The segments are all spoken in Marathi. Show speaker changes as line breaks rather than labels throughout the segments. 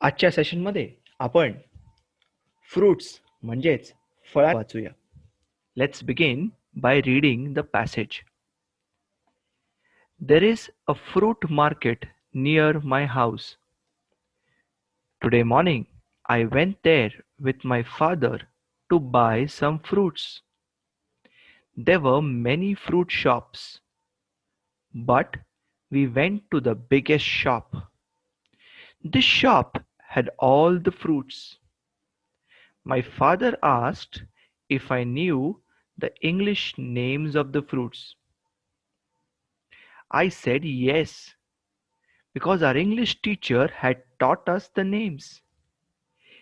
आजच्या सेशनमध्ये आपण फ्रुट्स म्हणजेच फळा वाचूया. Let's begin by reading the passage there is a fruit market near my house today morning I went there with my father to buy some fruits There were many fruit shops, but we went to the biggest shop. This shop had all the fruits. My father asked if I knew the English names of the fruits. I said yes, because our English teacher had taught us the names.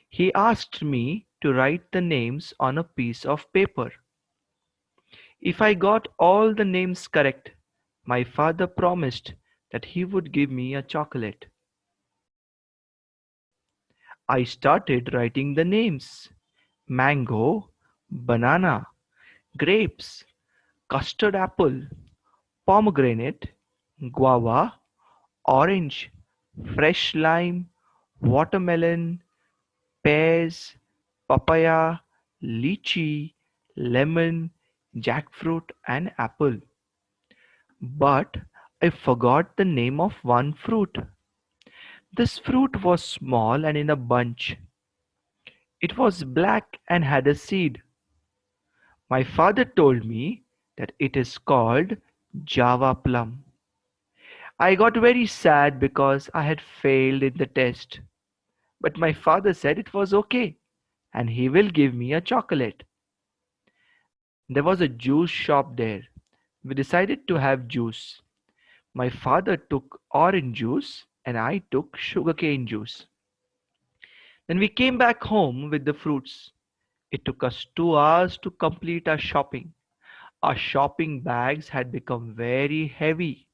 He asked me to write the names on a piece of paper. If I got all the names correct, my father promised that he would give me a chocolate. I started writing the names mango, banana, grapes, custard apple, pomegranate, guava, orange, fresh lime, watermelon, pears, papaya, lychee, lemon, jackfruit, and apple. But I forgot the name of one fruit. This fruit was small and in a bunch. It was black and had a seed. My father told me that it is called Java plum. I got very sad because I had failed in the test. But my father said it was okay and he will give me a chocolate. There was a juice shop there. We decided to have juice. My father took orange juice and I took sugarcane juice. Then we came back home with the fruits. It took us two hours to complete our shopping. Our shopping bags had become very heavy.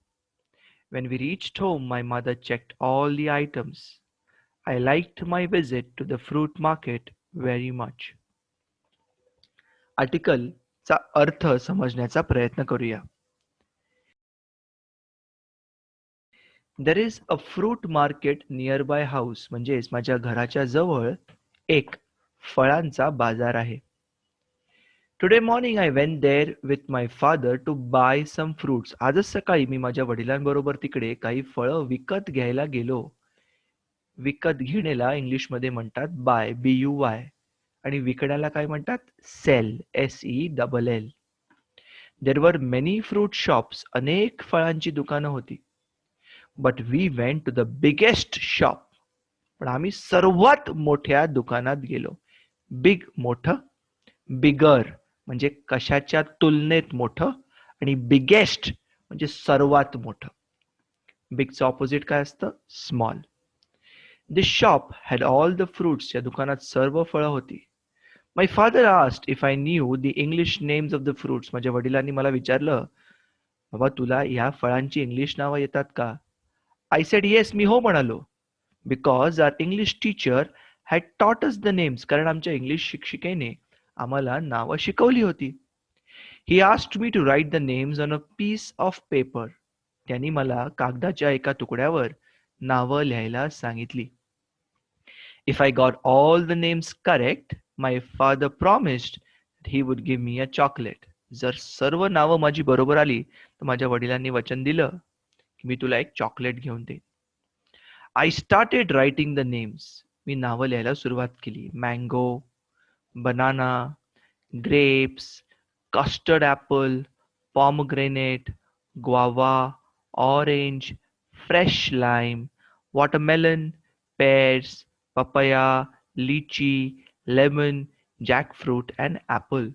When we reached home, my mother checked all the items. I liked my visit to the fruit market very much. आर्टिकलचा अर्थ समजण्याचा प्रयत्न करूया there is a fruit market near by house म्हणजेच माझ्या घराच्या जवळ एक फळांचा बाजार आहे. Today morning I went there with my father to buy some fruits आजच सकाळी मी माझ्या वडिलांबरोबर तिकडे काही फळं विकत घ्यायला गेलो. विकत घेण्याला इंग्लिशमध्ये म्हणतात बाय बी यू वाय आणि विकण्याला काय म्हणतात? Sell S E double L there were many fruit shops अनेक फळांची दुकानं होती. But we went to the biggest shop पण आम्ही सर्वात मोठ्या दुकानात गेलो. बिग मोठं बिगर म्हणजे कशाच्या तुलनेत मोठं आणि बिगेस्ट म्हणजे सर्वात मोठं. बिगचं ऑपोजिट काय असतं? Small this shop had all the fruits या दुकानात सर्व फळं होती. My father asked if I knew the English names of the fruits माझ्या वडिलांनी मला विचारलं बाबा तुला या फळांची इंग्लिश नावं येतात का? आय सेड येस मी हो म्हणालो. Because our English teacher had taught us the names कारण आमच्या इंग्लिश शिक्षिकेने आम्हाला नावं शिकवली होती. He asked me to write the names on a piece of paper त्यांनी मला कागदाच्या एका तुकड्यावर नावं लिहायला सांगितली. If I got all the names correct my father promised he would give me a chocolate जर सर्व नावं माझी बरोबर आली तर माझ्या वडिलांनी वचन दिलं. मी तुला एक चॉकलेट घेऊन देईन. I started writing the names मी नावं लिहायला सुरुवात केली. Mango banana grapes custard apple pomegranate guava orange fresh lime watermelon pears papaya lychee lemon jackfruit and apple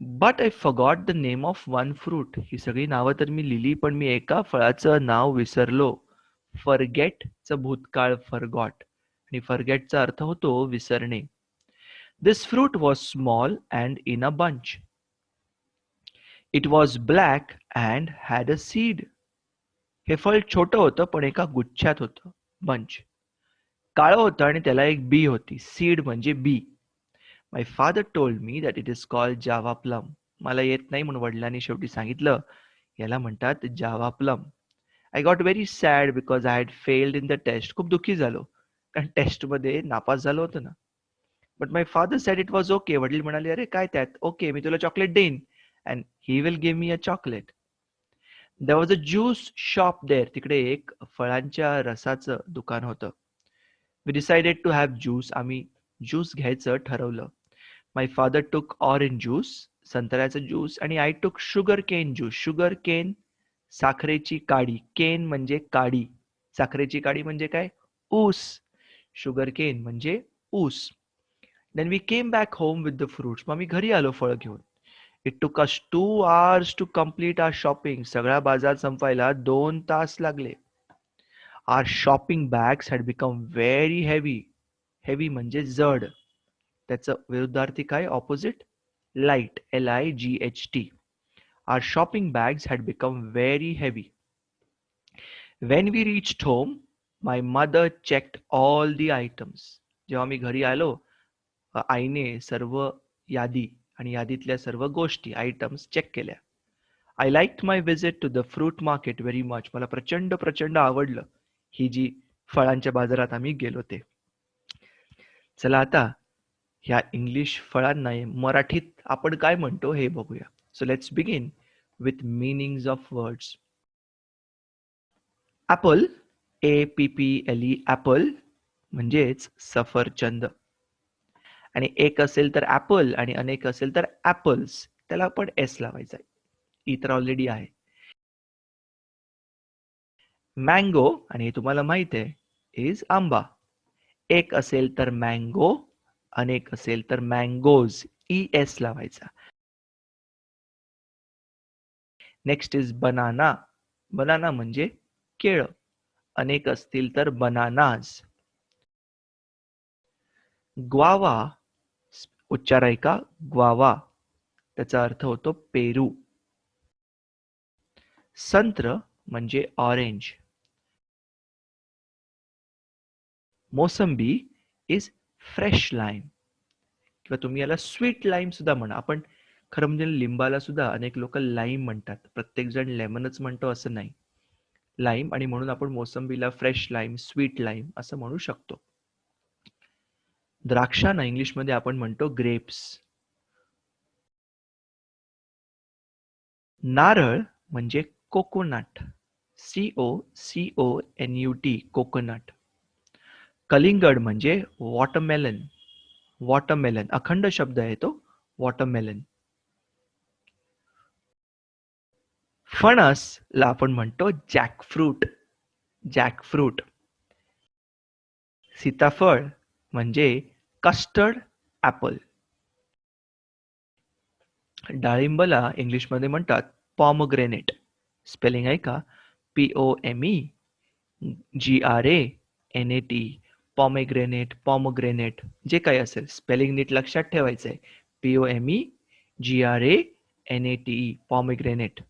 but I forgot the name of one fruit ही सगळी नावं तर मी लिहिली पण मी एका फळाचं नाव विसरलो. फरगेटचं भूतकाळ फरगॉट आणि फरगेटचा अर्थ होतो विसरणे. This fruit was small and in a bunch it was black and had a seed हे फळ छोटं होतं पण एका गुच्छात होतं. बंच काळं होतं आणि त्याला एक बी होती. सीड म्हणजे बी my father told me that it is called java plum मला येत नाही म्हणून वडिलांनी शेवटी सांगितलं. याला म्हणतात java plum I got very sad because I had failed in the test खूप दुःखी झालो. कारण टेस्टमध्ये नापास झालो होतो ना. But my father said it was okay वडील म्हणाले अरे काय त्यात? ओके मी तुला चॉकलेट देईन. And he will give me a chocolate there was a juice shop there तिकडे एक फळांच्या रसाचं दुकान होतं. We decided to have juice आम्ही ज्यूस घ्यायचं ठरवलं. My father took orange juice संत्र्याचं ज्यूस आणि I took sugar cane juice sugar cane साखरेची काडी. केन म्हणजे काडी. साखरेची काडी म्हणजे काय? ऊस. शुगर केन म्हणजे ऊस. Then we came back home with the fruits मग मी घरी आलो फळ घेऊन. It took us two hours to complete our shopping सगळा बाजार संपायला दोन तास लागले. Our shopping bags had become very heavy heavy म्हणजे जड. त्याचं विरुद्धार्थी काय? Opposite light L I G H T our shopping bags had become very heavy when we reached home my mother checked all the items जेव्हा मी घरी आलो आईने सर्व यादी आणि यादीतल्या सर्व गोष्टी आयटम्स चेक केल्या. I like my visit to the fruit market very much मला प्रचंड प्रचंड आवडलं. ही जी फळांच्या बाजारात आम्ही गेलो ते. चला आता ह्या इंग्लिश फळांना मराठीत आपण काय म्हणतो हे बघूया. So let's begin with meanings of words apple A P P L E apple म्हणजेच सफरचंद. आणि एक असेल तर ऍपल आणि अनेक असेल तर ऍपल्स त्याला आपण एस लावायचा इतर ऑलरेडी आहे. E मँगो आणि हे तुम्हाला माहीत आहे इज आंबा. एक असेल तर मँगो अनेक असेल तर मँगोज ई एस लावायचा. नेक्स्ट इज बनाना बनाना म्हणजे केळ. अनेक असतील तर बनानाज ग्वावा उच्चार आहे का? ग्वावा त्याचा अर्थ होतो पेरू. संत्र म्हणजे ऑरेंज मोसंबी इज फ्रेश लाईम किंवा तुम्ही याला स्वीट लाईम सुद्धा म्हणा. आपण खरं म्हणजे लिंबाला सुद्धा अनेक लोक लाईम म्हणतात. प्रत्येक जण लेमनच म्हणतो असं नाही. लाईम आणि म्हणून आपण मोसंबीला फ्रेश लाईम स्वीट लाईम असं म्हणू शकतो. द्राक्षांना इंग्लिशमध्ये आपण म्हणतो ग्रेप्स नारळ म्हणजे coconut C O C O N U T coconut कलिंगड म्हणजे वॉटरमेलन वॉटरमेलन अखंड शब्द आहे तो वॉटरमेलन फणसला आपण म्हणतो जॅकफ्रूट जॅकफ्रूट सीताफळ म्हणजे कस्टर्ड ॲपल डाळिंबला इंग्लिशमध्ये म्हणतात पॉमग्रेनेट स्पेलिंग आहे का? P O M E G R A N A T pomegranate pomegranate जे काही असेल. स्पेलिंग नीट लक्षात ठेवायचं आहे P O M E G R A N A T E pomegranate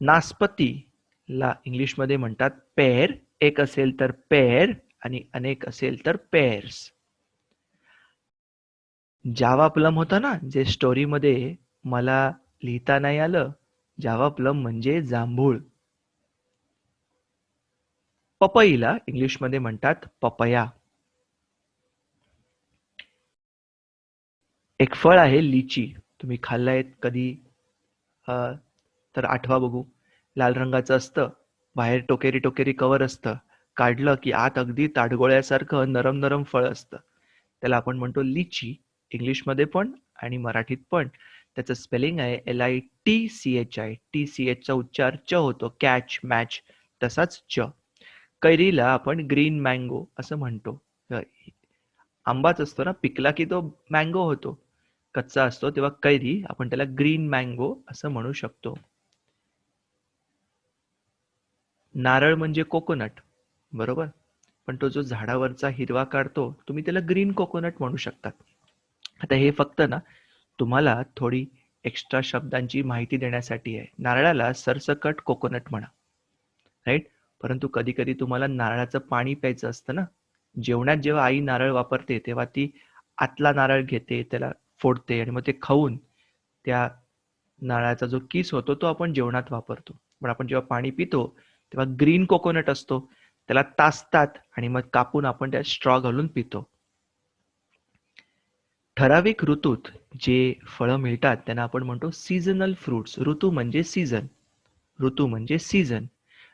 नासपतीला इंग्लिशमध्ये म्हणतात पेर एक असेल तर पेर आणि अनेक असेल तर पेर्स जावा प्लम होता ना जे स्टोरीमध्ये मला लिहिता नाही आलं. जावा प्लम म्हणजे जांभूळ. पपईला इंग्लिशमध्ये म्हणतात पपया. एक फळ आहे लिची. तुम्ही खाल्लाय कधी? तर आठवा बघू. लाल रंगाचं असतं. बाहेर टोकेरी टोकेरी कवर असतं. काढलं की आत अगदी ताडगोळ्यासारखं नरम नरम फळ असतं. त्याला आपण म्हणतो लिची. इंग्लिशमध्ये पण आणि मराठीत पण. त्याचं स्पेलिंग आहे L I T C H I T C एचचा उच्चार च होतो. Catch match. तसाच च. कैरीला आपण ग्रीन मँगो असं म्हणतो. आंबाच असतो ना पिकला की तो मँगो होतो. कच्चा असतो तेव्हा कैरी आपण त्याला ग्रीन मँगो असं म्हणू शकतो. नारळ म्हणजे कोकोनट बरोबर? पण तो जो झाडावरचा हिरवा काढतो तुम्ही त्याला ग्रीन कोकोनट म्हणू शकतात. आता हे फक्त ना तुम्हाला थोडी एक्स्ट्रा शब्दांची माहिती देण्यासाठी आहे. नारळाला सरसकट कोकोनट म्हणा राईट परंतु कधी कधी तुम्हाला नारळाचं पाणी प्यायचं असतं ना? जेवणात जेव्हा आई नारळ वापरते तेव्हा ती आतला नारळ घेते त्याला फोडते आणि मग ते खाऊन त्या नारळाचा जो किस होतो तो आपण जेवणात वापरतो. पण आपण जेव्हा पाणी पितो तेव्हा ग्रीन कोकोनट असतो त्याला तासतात आणि मग कापून आपण त्या स्ट्रॉ घालून पितो. ठराविक ऋतूत जे फळं मिळतात त्यांना आपण म्हणतो सीझनल फ्रुट्स ऋतू म्हणजे सीझन ऋतू म्हणजे सीझन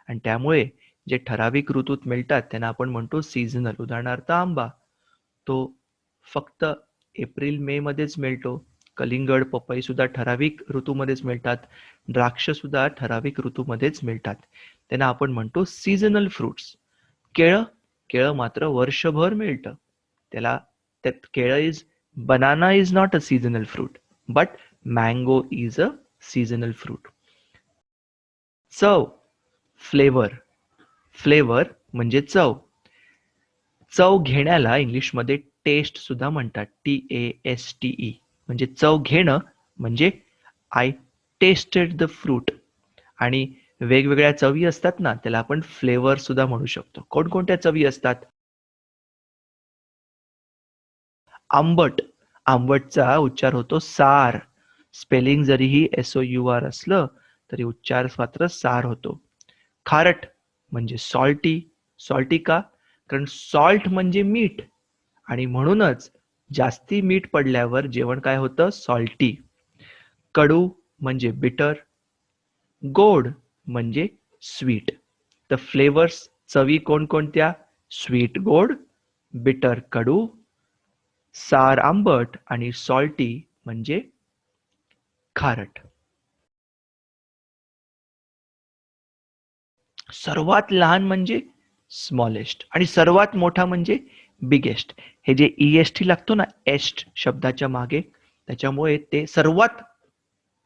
आणि त्यामुळे जे ठराविक ऋतूत मिळतात त्यांना आपण म्हणतो सीझनल उदाहरणार्थ आंबा तो फक्त एप्रिल मे मध्येच मिळतो. कलिंगड पपई सुद्धा ठराविक ऋतूमध्येच मिळतात. द्राक्ष सुद्धा ठराविक ऋतूमध्येच मिळतात. त्यांना आपण म्हणतो सीझनल फ्रुट्स केळं केळं मात्र वर्षभर मिळतं. त्याला त्यात केळं is banana is not a seasonal fruit but mango is a seasonal fruit चव फ्लेवर फ्लेवर म्हणजे चव. चव घेण्याला इंग्लिशमध्ये टेस्ट सुद्धा म्हणतात. T A S T E म्हणजे चव घेणं म्हणजे आय टेस्टेड द फ्रूट आणि वेगवेगळ्या चवी असतात ना त्याला आपण फ्लेवर सुद्धा म्हणू शकतो. कोणकोणत्या चवी असतात? आंबट. आंबटचा उच्चार होतो सार. स्पेलिंग जरीही एस ओ यू आर असलं तरी उच्चार मात्र सार होतो. खारट म्हणजे सॉल्टी सॉल्टी का? कारण सॉल्ट म्हणजे मीठ. आणि म्हणूनच जास्ती मीठ पडल्यावर जेवण काय होतं? सॉल्टी कडू म्हणजे बिटर गोड म्हणजे स्वीट तर फ्लेवर्स चवी कोणकोणत्या? स्वीट गोड बिटर कडू. सार आंबट आणि सॉल्टी म्हणजे खारट. सर्वात लहान म्हणजे स्मॉलेस्ट आणि सर्वात मोठा म्हणजे बिगेस्ट हे जे ई एस टी लागतो ना एस्ट शब्दाच्या मागे त्याच्यामुळे ते सर्वात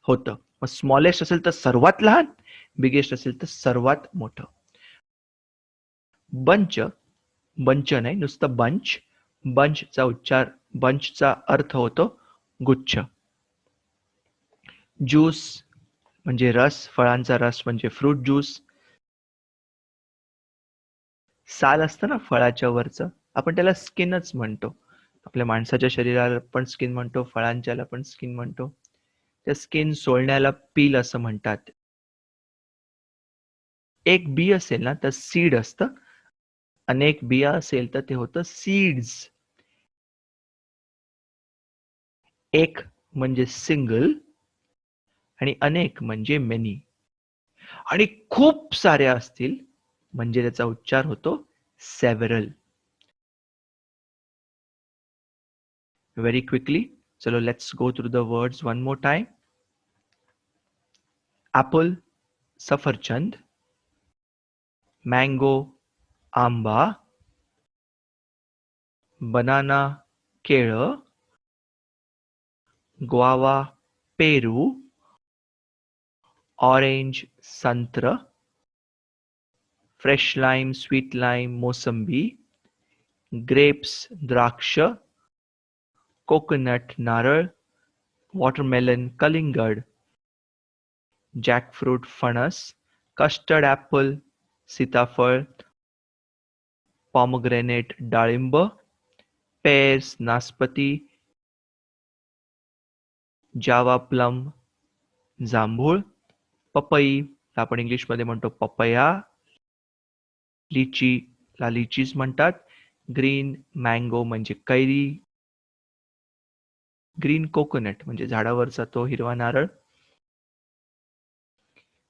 होतं. मग स्मॉलेस्ट असेल तर सर्वात लहान बिगेस्ट असेल तर सर्वात मोठं. बंच बंच नाही नुसतं बंच बंचचा उच्चार बंचचा अर्थ होतो गुच्छ. ज्यूस म्हणजे रस फळांचा रस म्हणजे फ्रूट ज्यूस साल असतं ना फळाच्या वरचं. आपण त्याला स्किनच म्हणतो. आपल्या माणसाच्या शरीराला पण स्किन म्हणतो फळांच्याला पण स्किन म्हणतो. त्या स्किन सोलण्याला पील असं म्हणतात. एक बी असेल ना तर सीड असतं. अनेक बिया असेल तर ते होतं सीड्स. एक म्हणजे सिंगल आणि अनेक म्हणजे मेनी. आणि खूप साऱ्या असतील म्हणजे त्याचा उच्चार होतो सेव्हरल व्हेरी क्विकली चलो let's go through the words one more time apple सफरचंद मँगो आंबा बनाना केळं ग्वावा पेरू ऑरेंज संत्र फ्रेश लाईम स्वीट लाईम मोसंबी ग्रेप्स द्राक्ष कोकोनट नारळ वॉटरमेलन कलिंगड जॅकफ्रूट फणस कस्टर्ड ॲपल सीताफळ पॉमग्रेनेट डाळिंब पेर्स नासपती जावा प्लम जांभूळ पपई आपण इंग्लिशमध्ये म्हणतो पपया लिची ला लिचीज म्हणतात. ग्रीन मँगो म्हणजे कैरी. ग्रीन कोकोनट म्हणजे झाडावरचा तो हिरवा नारळ.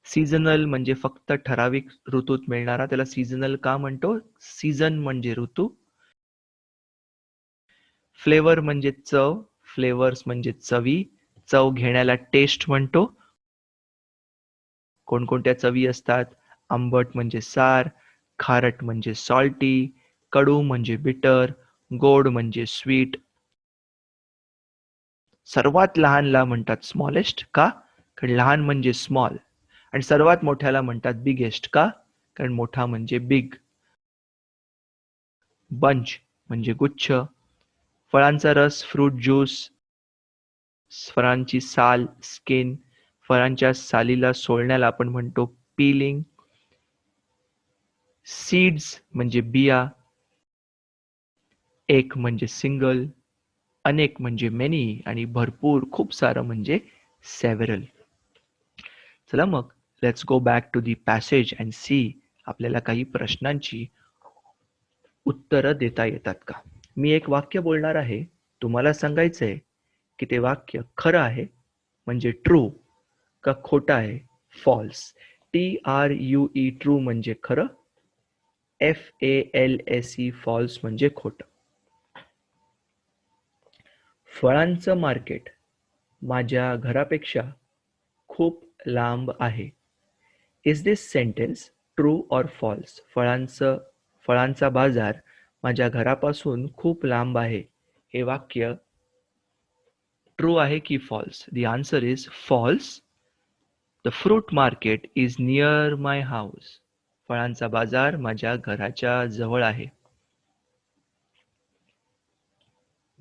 सीझनल म्हणजे फक्त ठराविक ऋतूत मिळणारा त्याला सीझनल का म्हणतो? सीझन म्हणजे ऋतू. फ्लेवर म्हणजे चव. फ्लेवर्स म्हणजे चवी. चव घेण्याला टेस्ट म्हणतो. कोणकोणत्या चवी असतात? आंबट म्हणजे सार. खारट म्हणजे सॉल्टी कडू म्हणजे बिटर गोड म्हणजे स्वीट सर्वात लहानला म्हणतात स्मॉलेस्ट का? कारण लहान म्हणजे स्मॉल आणि सर्वात मोठ्याला म्हणतात बिगेस्ट का? कारण मोठा म्हणजे बिग बंच म्हणजे गुच्छ. फळांचा रस फ्रूट ज्यूस फळांची साल स्किन फळांच्या सालीला सोलण्याला आपण म्हणतो पीलिंग सीड्स म्हणजे बिया एक म्हणजे सिंगल अनेक म्हणजे मेनी आणि भरपूर खूप सारं म्हणजे सेव्हरल. चला मग let's go back to the passage and see आपल्याला काही प्रश्नांची उत्तरं देता येतात का? मी एक वाक्य बोलणार आहे. तुम्हाला सांगायचं आहे की ते वाक्य खरं आहे म्हणजे ट्रू का खोटं आहे? False T R U E true म्हणजे खरं? F A L S E false म्हणजे खोटं. फळांचं मार्केट माझ्या घरापेक्षा खूप लांब आहे. Is this sentence true or false फळांचं फळांचा बाजार माझ्या घरापासून खूप लांब आहे. हे वाक्य ट्रू आहे की false the answer is false the fruit market is near my house फळांचा बाजार माझ्या घराच्या जवळ आहे.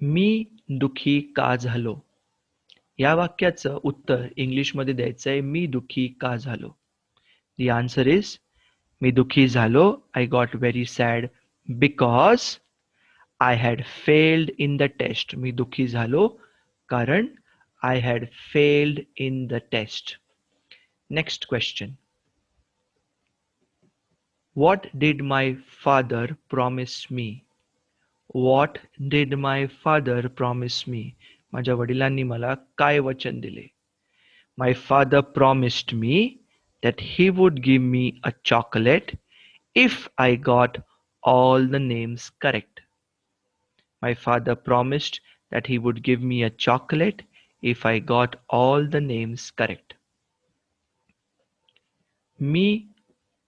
मी दुखी का झालो? या वाक्याचं उत्तर इंग्लिशमध्ये द्यायचं आहे मी दुखी का झालो? दी आन्सर इज मी दुखी झालो I got very sad because I had failed in the test मी दुखी झालो कारण I had failed in the test next question What did my father promise me? What did my father promise me? माझ्या वडिलांनी मला काय वचन दिले My father promised me that he would give me a chocolate if I got all the names correct. My father promised that he would give me a chocolate if I got all the names correct. मी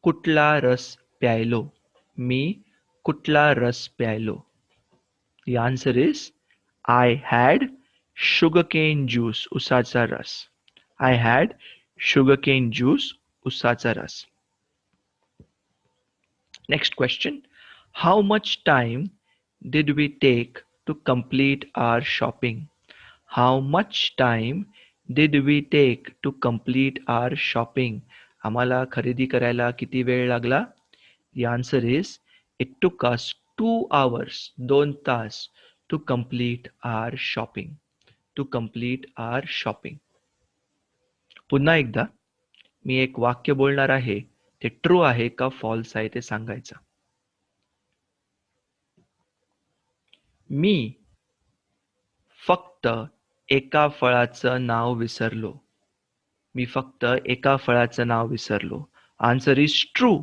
कुठला रस प्यायलो मी कुठला रस प्यायलो the answer is I had sugarcane juice उसाचा रस आय हॅड शुगरकेन ज्यूस उसाचा रस next question how much time did we take to complete our shopping how much time did we take to complete our shopping आम्हाला खरेदी करायला किती वेळ लागला? The answer is it took us two hours दोन तास to complete our shopping to complete our shopping पुन्हा एकदा मी एक वाक्य बोलणार आहे. ते ट्रू आहे का फॉल्स आहे ते सांगायचं. मी फक्त एका फळाचं नाव विसरलो. मी फक्त एका फळाचं नाव विसरलो. आन्सर इज ट्रू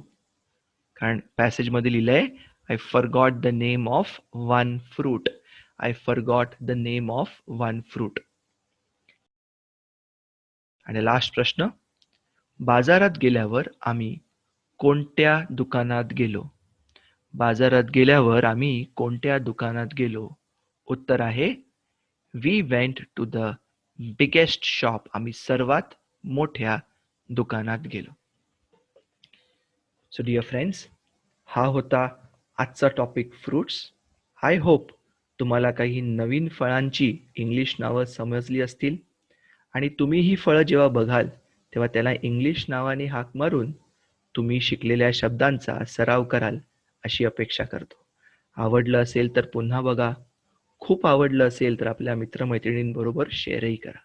कारण पॅसेजमध्ये लिहिलंय I forgot the name of one fruit I forgot the name of one fruit आणि लास्ट प्रश्न बाजारात गेल्यावर आम्ही कोणत्या दुकानात गेलो? बाजारात गेल्यावर आम्ही कोणत्या दुकानात गेलो? उत्तर आहे we went to the biggest shop आम्ही सर्वात मोठ्या दुकानात गेलो. सो डिअर फ्रेंड्स हा होता आजचा टॉपिक फ्रूट्स आय होप तुम्हाला काही नवीन फळांची इंग्लिश नावं समजली असतील. आणि तुम्ही ही फळं जेव्हा बघाल तेव्हा त्याला इंग्लिश नावाने हाक मारून तुम्ही शिकलेल्या शब्दांचा सराव कराल अशी अपेक्षा करतो. आवडलं असेल तर पुन्हा बघा. खूप आवडलं असेल तर आपल्या मित्रमैत्रिणींबरोबर शेअरही करा.